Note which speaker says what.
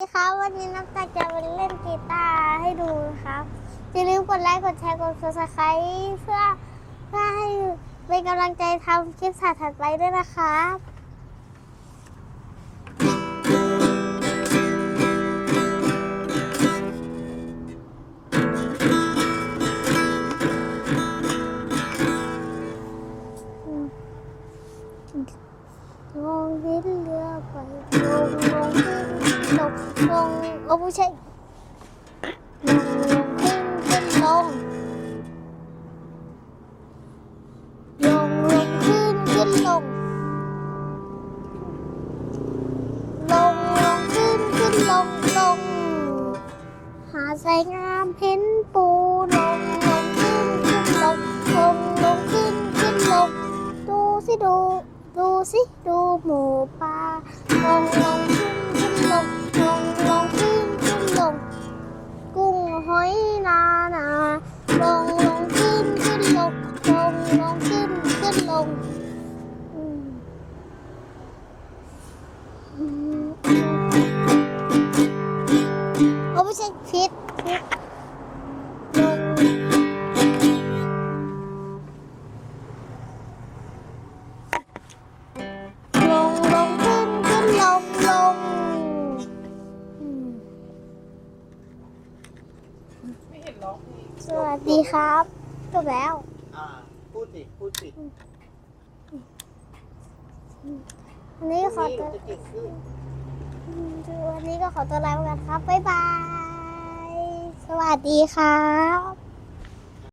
Speaker 1: สวัสดีครับวันนี้น้ำตาจะมาเล่นกีตาร์ให้ดูครับอย่าลืมกดไลค์กดแชร์กด subscribe เพื่อเพื่อให้เป็นกำลังใจทำคลิปถัดไปด้วยนะครับลงวินเรือไปลงลงขึ้นลงลง โอ้ไม่ใช่ลงลงขึ้นขึ้นลงลงลงขึ้นขึ้นลงลงลงขึ้นขึ้นลงลงหาใยนานาลงลงขึ้นขึ้นลงลงลงขึ้นขึ้นลงอืมอืมเอาไม่ใช่พิษพิษ
Speaker 2: ร้องเพลง
Speaker 1: สวัสดีครับจบแล้ว
Speaker 2: อ่า พูดสิ พูดสิ
Speaker 1: วันนี้ก็ขอ
Speaker 2: พ
Speaker 1: ตั
Speaker 2: รุ่
Speaker 1: ว
Speaker 2: งนี้จะเก่งขึ้น
Speaker 1: วันนี้ก็ขอตัวลาไปก่อนครับ บ๊ายบาย สวัสดีครับ